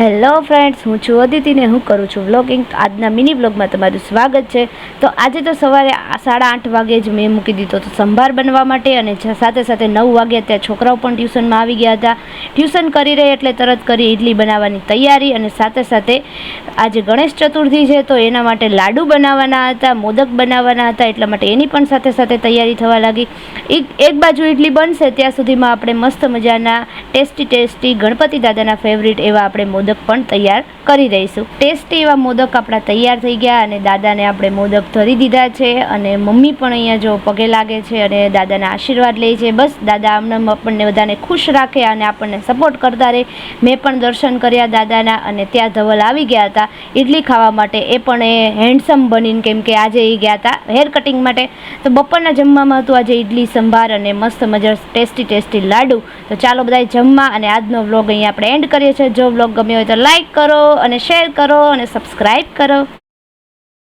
Hello friends, હું છું અદિતિને હું કરું છું વ્લોગિંગ. આજના મિની વ્લોગમાં તમારું સ્વાગત છે. તો આજે તો સવારે સાડા આઠ વાગે જ મેં મૂકી દીધો તો સંભાર બનવા માટે અને સાથે સાથે નવ વાગ્યા ત્યાં છોકરાઓ પણ ટ્યુશનમાં આવી ગયા હતા. ટ્યુશન કરી રહે એટલે તરત કરી ઇડલી બનાવવાની તૈયારી અને સાથે સાથે આજે ગણેશ ચતુર્થી છે તો એના માટે લાડુ બનાવવાના હતા, મોદક બનાવવાના હતા, એટલા માટે એની પણ સાથે સાથે તૈયારી થવા લાગી. એક એક બાજુ ઇડલી બનશે ત્યાં સુધીમાં આપણે મસ્ત મજાના ટેસ્ટી ટેસ્ટી ગણપતિ દાદાના ફેવરિટ એવા આપણે મોદક પણ તૈયાર કરી દઈશું. ટેસ્ટી એવા મોદક આપણા તૈયાર થઈ ગયા અને દાદાને આપણે મોદક ધરી દીધા છે અને મમ્મી પણ અહીંયા જો પગે લાગે છે અને દાદાના આશીર્વાદ લે છે. બસ દાદા અમને આપણને બધાને ખુશ રાખે અને આપણને સપોર્ટ કરતા રહે. મેં પણ દર્શન કર્યા દાદાના અને ત્યાં ધવલ આવી ગયા હતા. ઇડલી ખાવા માટે એ પણ એ હેન્ડસમ બનીને કેમ કે આજે એ ગયા હતા હેર કટિંગ માટે. તો બપોરના જમવામાં હતું આજે ઇડલી સંભાર અને મસ્ત મજા ટેસ્ટી ટેસ્ટી લાડુ. તો ચાલો બધાય જમવા અને આજનો વ્લોગ અહીંયા આપણે એન્ડ કરીએ છીએ. જો વ્લોગ ગમ્યો હોય તો લાઈક કરો અને શેર કરો અને સબસ્ક્રાઈબ કરો.